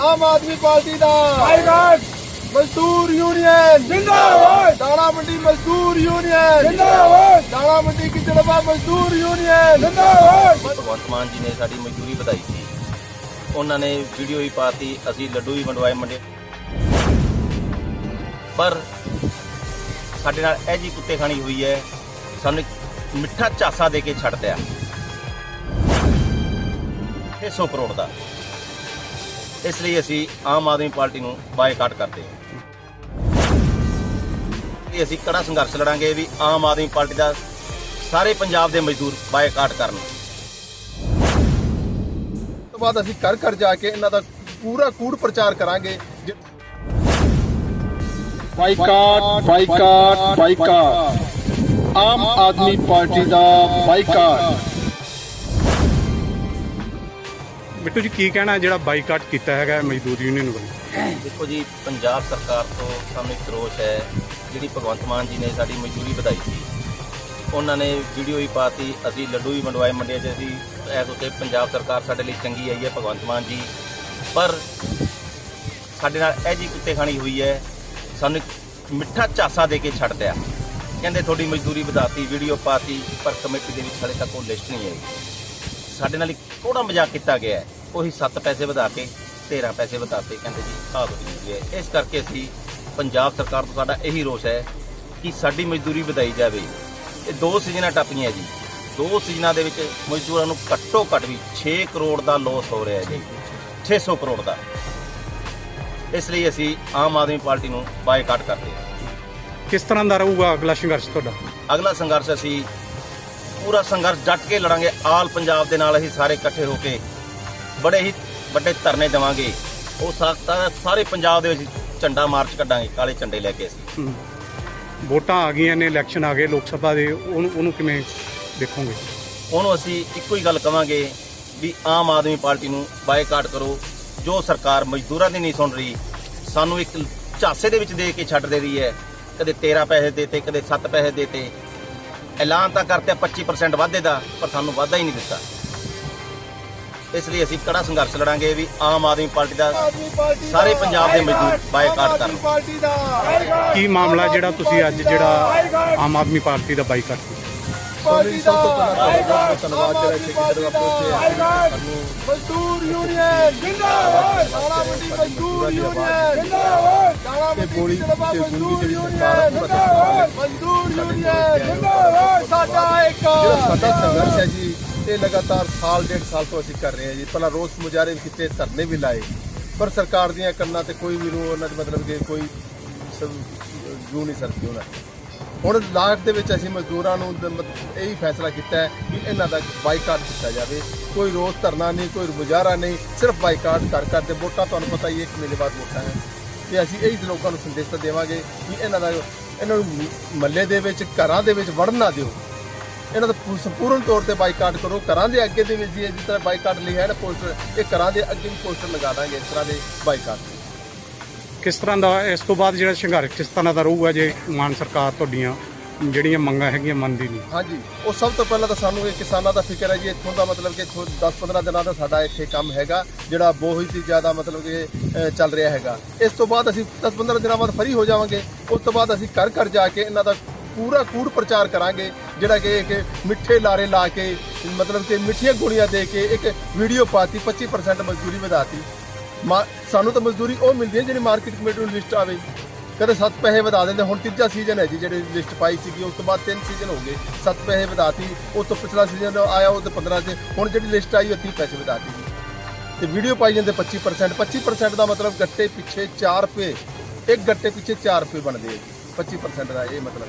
ਆਮ Aadmi Party ਦਾ boycott ਮਜ਼ਦੂਰ union! ਜਿੰਦਾਬਾਦ! ਦਾਣਾ ਮੰਡੀ ਮਜ਼ਦੂਰ ਯੂਨੀਅਨ! ਜਿੰਦਾਬਾਦ! ਦਾਣਾ ਮੰਡੀ ਕਿਚੜਵਾ ਮਜ਼ਦੂਰ ਯੂਨੀਅਨ! ਜਿੰਦਾਬਾਦ! ਭਗਵੰਤ ਮਾਨ ਜੀ ਨੇ ਸਾਡੀ ਮਜ਼ਦੂਰੀ ਵਧਾਈ ਸੀ। ਉਹਨਾਂ ਨੇ ਵੀਡੀਓ ਵੀ ਪਾਤੀ ਅਸੀਂ ਲੱਡੂ ਵੀ ਵੰਡਵਾਏ ਮੰਡੇ। ਪਰ ਸਾਡੇ ਨਾਲ ਇਹ ਜੀ ਕੁੱਤੇ ਖਾਣੀ ਹੋਈ ਹੈ ਸਾਨੂੰ ਮਿੱਠਾ ਝਾਸਾ ਦੇ ਕੇ ਛੱਡ ਦਿਆ। 600 ਕਰੋੜ ਦਾ। ਇਸ ਲਈ ਅਸੀਂ ਆਮ ਆਦਮੀ ਪਾਰਟੀ ਨੂੰ ਬਾਈਕਾਟ ਕਰਦੇ ਹਾਂ। ਇਹ ਅਸੀਂ ਕੜਾ ਸੰਘਰਸ਼ ਲੜਾਂਗੇ ਵੀ ਆਮ ਆਦਮੀ ਪਾਰਟੀ ਦਾ ਸਾਰੇ ਪੰਜਾਬ ਦੇ ਮਜ਼ਦੂਰ ਬਾਈਕਾਟ ਕਰਨ। ਤੋਂ ਬਾਅਦ ਅਸੀਂ ਘਰ ਘਰ ਜਾ ਕੇ ਇਹਨਾਂ ਦਾ ਪੂਰਾ ਕੂੜ ਪ੍ਰਚਾਰ ਕਰਾਂਗੇ। Boycott boycott boycott Aam Aadmi Party ਦਾ ਬਾਈਕਾਟ ਬਿੱਟੂ ਜੀ, ਕੀ ਕਹਿਣਾ ਜਿਹੜਾ ਬਾਈਕਾਟ ਕੀਤਾ ਹੈਗਾ ਮਜ਼ਦੂਰ ਯੂਨੀਅਨ ਵੱਲੋਂ? ਦੇਖੋ ਜੀ, ਪੰਜਾਬ ਸਰਕਾਰ ਤੋਂ ਸਾਨੂੰ ਇੱਕ ਰੋਸ਼ ਹੈ, ਜਿਹੜੀ ਭਗਵੰਤ ਮਾਨ ਜੀ ਨੇ ਸਾਡੀ ਮਜ਼ਦੂਰੀ ਵਧਾਈ ਸੀ। ਉਹਨਾਂ ਨੇ ਵੀਡੀਓ ਵੀ ਪਾਤੀ, ਅਸੀਂ ਲੱਡੂ ਵੀ ਮੰਡਵਾਏ ਮੰਡੀਆਂ 'ਚ, ਅਸੀਂ ਐਸ ਉੱਤੇ ਪੰਜਾਬ ਸਰਕਾਰ ਸਾਡੇ ਲਈ ਚੰਗੀ ਆਈ ਹੈ, ਭਗਵੰਤ ਮਾਨ ਜੀ। ਪਰ ਸਾਡੇ ਨਾਲ ਇਹ ਜੀ ਕੁੱਤੇ ਖਾਣੀ ਹੋਈ ਹੈ, ਸਾਨੂੰ ਇੱਕ ਮਿੱਠਾ ਝਾਸਾ ਦੇ ਕੇ ਛੱਡ ਦਿਆ। ਕਹਿੰਦੇ ਤੁਹਾਡੀ ਮਜ਼ਦੂਰੀ ਵਧਾਤੀ ਵੀਡੀਓ ਪਾਤੀ, ਪਰ ਕਮੇਟੀ ਦੇ ਵਿੱਚ ਹਾਲੇ ਤੱਕ ਉਹ ਲਿਸਟ ਨਹੀਂ ਆਈ। ਸਾਡੇ ਨਾਲ ਇੱਕ ਥੋੜਾ ਮਜ਼ਾਕ ਕੀਤਾ ਗਿਆ ਹੈ। ਉਹੀ 7 ਪੈਸੇ ਵਧਾ ਕੇ 13 ਪੈਸੇ ਵਧਾਤੇ ਕਹਿੰਦੇ ਜੀ ਆਹ ਵਧੀ ਹੈ? ਇਸ ਕਰਕੇ ਅਸੀਂ ਪੰਜਾਬ ਸਰਕਾਰ ਤੋਂ ਸਾਡਾ ਇਹੀ ਰੋਸ਼ ਹੈ ਕਿ ਸਾਡੀ ਮਜ਼ਦੂਰੀ ਵਧਾਈ ਜਾਵੇ। ਇਹ ਦੋ ਸੀਜ਼ਨਾਂ ਟੱਪੀਆਂ ਜੀ। ਦੋ ਸੀਜ਼ਨਾਂ ਦੇ ਵਿੱਚ ਮਜ਼ਦੂਰਾਂ ਨੂੰ ਘੱਟੋ ਘੱਟ ਵੀ 6 ਕਰੋੜ ਦਾ ਲਾਸ ਹੋ ਰਿਹਾ ਹੈ ਜੀ 600 ਕਰੋੜ ਦਾ। ਇਸ ਲਈ ਅਸੀਂ ਆਮ ਆਦਮੀ ਪਾਰਟੀ ਨੂੰ ਬਾਈਕਾਟ ਕਰਦੇ ਹਾਂ। ਕਿਸ ਤਰ੍ਹਾਂ ਦਾ ਰਹੂਗਾ ਅਗਲਾ ਸੰਘਰਸ਼ ਤੁਹਾਡਾ? ਅਗਲਾ ਸੰਘਰਸ਼ ਅਸੀਂ ਪੂਰਾ ਸੰਘਰਸ਼ ਡਟ ਕੇ ਲੜਾਂਗੇ। ਆਲ ਪੰਜਾਬ ਦੇ ਨਾਲ ਅਸੀਂ ਸਾਰੇ ਇਕੱਠੇ ਹੋ ਕੇ ਬੜੇ ਹੀ ਵੱਡੇ ਧਰਨੇ ਦੇਵਾਂਗੇ। ਉਹ ਸਾ- ਸਾ- ਸਾਰੇ ਪੰਜਾਬ ਦੇ ਵਿੱਚ ਝੰਡਾ ਮਾਰਚ ਕੱਢਾਂਗੇ ਕਾਲੇ ਝੰਡੇ ਲੈ ਕੇ ਅਸੀਂ। ਵੋਟਾਂ ਆ ਗਈਆਂ ਨੇ ਇਲੈਕਸ਼ਨ ਆ ਗਏ ਲੋਕ ਸਭਾ ਦੇ ਉਹਨੂੰ ਉਹਨੂੰ ਕਿਵੇਂ ਦੇਖੋਗੇ? ਉਹਨੂੰ ਅਸੀਂ ਇੱਕੋ ਹੀ ਗੱਲ ਕਵਾਂਗੇ ਵੀ ਆਮ ਆਦਮੀ ਪਾਰਟੀ ਨੂੰ ਬਾਈਕਾਟ ਕਰੋ। ਜੋ ਸਰਕਾਰ ਮਜ਼ਦੂਰਾਂ ਦੀ ਨਹੀਂ ਸੁਣ ਰਹੀ ਸਾਨੂੰ ਇੱਕ ਝਾਸੇ ਦੇ ਵਿੱਚ ਦੇ ਕੇ ਛੱਡ ਦੇ ਰਹੀ ਹੈ। ਕਦੇ 13 ਪੈਸੇ ਦੇਤੇ ਕਦੇ 7 ਪੈਸੇ ਦੇਤੇ। ਐਲਾਨ ਤਾਂ ਕਰਤੇ 25% ਵਾਧੇ ਦਾ ਪਰ ਸਾਨੂੰ ਵਾਧਾ ਹੀ ਨਹੀਂ ਦਿੱਤਾ। ਇਸ ਲਈ ਅਸੀਂ ਕੜਾ ਸੰਘਰਸ਼ ਲੜਾਂਗੇ ਵੀ ਆਮ ਆਦਮੀ ਪਾਰਟੀ ਦਾ ਆਦਮੀ ਪਾਰਟੀ ਦਾ ਸਾਰੇ ਪੰਜਾਬ ਦੇ ਮਜ਼ਦੂਰ ਬਾਈਕਾਟ ਆਮ ਕਰਨ। ਆਦਮੀ ਪਾਰਟੀ ਦਾ ਕੀ ਮਾਮਲਾ ਜਿਹੜਾ ਤੁਸੀਂ ਅੱਜ ਜਿਹੜਾ ਆਮ ਆਦਮੀ ਪਾਰਟੀ ਦਾ ਬਾਈਕਾਟ ਕੀਤਾ? ਪਾਰਟੀ ਦਾ ਸਭ ਤੋਂ ਪਹਿਲਾਂ ਤੁਹਾਡਾ ਬਹੁਤ ਧੰਨਵਾਦ ਜਿਹੜਾ ਇੱਥੇ ਕਿਦਰ ਵਾਪਸ ਸਾਨੂੰ ਮਜ਼ਦੂਰ ਯੂਨੀਅਨ ਜਿੰਦਾਬਾਦ। ਦਾਣਾ ਮੰਡੀ ਮਜ਼ਦੂਰ ਯੂਨੀਅਨ ਜਿੰਦਾਬਾਦ। ਦਾਣਾ ਮੰਡੀ ਗੋਲੀ ਕਿਚੜਵਾ ਤੇ ਗੁੰਗੀ ਮਜ਼ਦੂਰ ਜਿਹੜੀ ਯੂਨੀਅਨ ਸਰਕਾਰ ਆ, ਮਜ਼ਦੂਰ ਯੂਨੀਅਨ ਜਿੰਦਾਬਾਦ। ਸਾਡਾ ਇੱਕ ਜਿਹੜਾ ਸਾਡਾ ਸੰਘਰਸ਼ ਹੈ ਜੀ ਇਹ ਲਗਾਤਾਰ ਸਾਲ ਡੇਢ ਸਾਲ ਤੋਂ ਅਸੀਂ ਕਰ ਰਹੇ ਹਾਂ ਜੀ। ਪਹਿਲਾਂ ਰੋਸ ਮੁਜ਼ਾਹਰੇ ਵੀ ਕੀਤੇ, ਧਰਨੇ ਵੀ ਲਾਏ। ਪਰ ਸਰਕਾਰ ਦੀਆਂ ਕੰਨਾਂ ਤੇ ਕੋਈ ਵੀ ਨੂੰ ਉਹਨਾਂ ਦੇ ਮਤਲਬ ਕਿ ਕੋਈ ਜੂ ਨਹੀਂ ਸਰਦੀ ਉਹਨਾਂ ਹੁਣ ਲਾਸਟ ਦੇ ਵਿੱਚ ਅਸੀਂ ਮਜ਼ਦੂਰਾਂ ਨੂੰ ਦ- ਮਤ- ਇਹੀ ਫੈਸਲਾ ਕੀਤਾ ਹੈ ਕਿ ਇਹਨਾਂ ਦਾ ਬਾਈਕਾਟ ਕੀਤਾ ਜਾਵੇ। ਕੋਈ ਰੋਸ ਧਰਨਾ ਨਹੀਂ, ਕੋਈ ਮੁਜ਼ਾਹਰਾ ਨਹੀਂ, ਸਿਰਫ ਬਾਈਕਾਟ ਕਰ ਕਰ ਤੇ ਵੋਟਾਂ ਤੁਹਾਨੂੰ ਪਤਾ ਹੀ ਹੈ, ਇੱਕ ਮਹੀਨੇ ਬਾਅਦ ਵੋਟਾਂ ਹੈ। ਤੇ ਅਸੀਂ ਇਹੀ ਲੋਕਾਂ ਨੂੰ ਸੰਦੇਸ਼ ਦੇਵਾਂਗੇ ਕਿ ਇਹਨਾਂ ਦਾ, ਇਹਨਾਂ ਨੂੰ ਮੱਲੇ ਦੇ ਵਿੱਚ, ਘਰਾਂ ਦੇ ਵਿੱਚ ਵੜਨ ਨਾ ਦਿਓ। ਇਹਨਾਂ ਦਾ ਸੰਪੂਰਨ ਤੌਰ ਤੇ ਬਾਈਕਾਟ ਕਰੋ। ਘਰਾਂ ਦੇ ਅੱਗੇ ਦੇ ਵਿੱਚ ਜੀ ਜਿਸ ਤਰ੍ਹਾਂ ਬਾਈਕਾਟ ਲਈ ਹੈ ਨਾ ਪੋਸਟਰ ਇਹ ਘਰਾਂ ਦੇ ਅੱਗੇ ਵੀ ਪੋਸਟਰ ਲਗਾ ਦਾਂਗੇ ਇਸ ਤਰ੍ਹਾਂ ਦੇ ਬਾਈਕਾਟ। ਕਿਸ ਤਰ੍ਹਾਂ ਦਾ ਇਸ ਤੋਂ ਬਾਅਦ ਜਿਹੜਾ ਸੰਘਰਸ਼ ਕਿਸ ਤਰ੍ਹਾਂ ਦਾ ਰਹੂਗਾ ਜੇ ਮਾਨ ਸਰਕਾਰ ਤੁਹਾਡੀਆਂ ਜਿਹੜੀਆਂ ਮੰਗਾਂ ਹੈਗੀਆਂ ਮੰਨਦੀ ਨਹੀਂ? ਹਾਂਜੀ ਉਹ ਸਭ ਤੋਂ ਪਹਿਲਾਂ ਤਾਂ ਸਾਨੂੰ ਇਹ ਕਿਸਾਨਾਂ ਦਾ ਫਿਕਰ ਹੈ ਜੀ ਇੱਥੋਂ ਦਾ ਮਤਲਬ ਕਿ 10-15 ਦਿਨਾਂ ਦਾ ਸਾਡਾ ਇੱਥੇ ਕੰਮ ਹੈਗਾ ਜਿਹੜਾ ਬਹੁਤ ਹੀ ਜ਼ਿਆਦਾ ਮਤਲਬ ਕਿ ਚੱਲ ਰਿਹਾ ਹੈਗਾ। ਇਸ ਤੋਂ ਬਾਅਦ ਅਸੀਂ 10-15 ਦਿਨਾਂ ਬਾਅਦ ਫਰੀ ਹੋ ਜਾਵਾਂਗੇ ਉਸ ਤੋਂ ਬਾਅਦ ਅਸੀਂ ਘਰ ਘਰ ਜਾ ਕੇ ਇਹਨਾਂ ਦਾ ਪੂਰਾ ਕੂੜ ਪ੍ਰਚਾਰ ਕਰਾਂਗੇ, ਜਿਹੜਾ ਕਿ ਇੱਕ ਮਿੱਠੇ ਲਾਰੇ ਲਾ ਕੇ, ਮਤਲਬ ਕਿ ਮਿੱਠੀਆਂ ਗੋਲੀਆਂ ਦੇ ਕੇ ਇੱਕ ਵੀਡੀਓ ਪਾਤੀ 25% ਮਜ਼ਦੂਰੀ ਵਧਾਤੀ। ਮਾ- ਸਾਨੂੰ ਤਾਂ ਮਜ਼ਦੂਰੀ ਉਹ ਮਿਲਦੀ ਹੈ ਜਿਹੜੀ ਮਾਰਕੀਟ ਕਮੇਟੀ ਨੂੰ ਲਿਸਟ ਆਵੇ। ਕਦੇ 7 ਪੈਸੇ ਵਧਾ ਦਿੰਦੇ, ਹੁਣ ਤੀਜਾ ਸੀਜ਼ਨ ਹੈ ਜੀ, ਜਿਹੜੇ ਲਿਸਟ ਪਾਈ ਸੀਗੀ, ਉਸ ਤੋਂ ਬਾਅਦ ਤਿੰਨ ਸੀਜ਼ਨ ਹੋ ਗਏ। 7 ਪੈਸੇ ਵਧਾਤੀ, ਉਸ ਤੋਂ ਪਿਛਲਾ ਸੀਜ਼ਨ ਆਇਆ, ਉਹ ਤੇ 15 ਤੇ, ਹੁਣ ਜਿਹੜੀ ਲਿਸਟ ਆਈ, ਉਹ 30 ਪੈਸੇ ਵਧਾਤੀ ਜੀ। ਤੇ ਵੀਡੀਓ ਪਾਈ ਜਾਂਦੇ 25% 25% ਦਾ ਮਤਲਬ ਗੱਟੇ ਪਿੱਛੇ 4 ਰੁਪਏ, ਇੱਕ ਗੱਟੇ ਪਿੱਛੇ 4 ਰੁਪਏ ਬਣਦੇ ਆ ਜੀ 25% ਦਾ ਇਹ ਮਤਲਬ।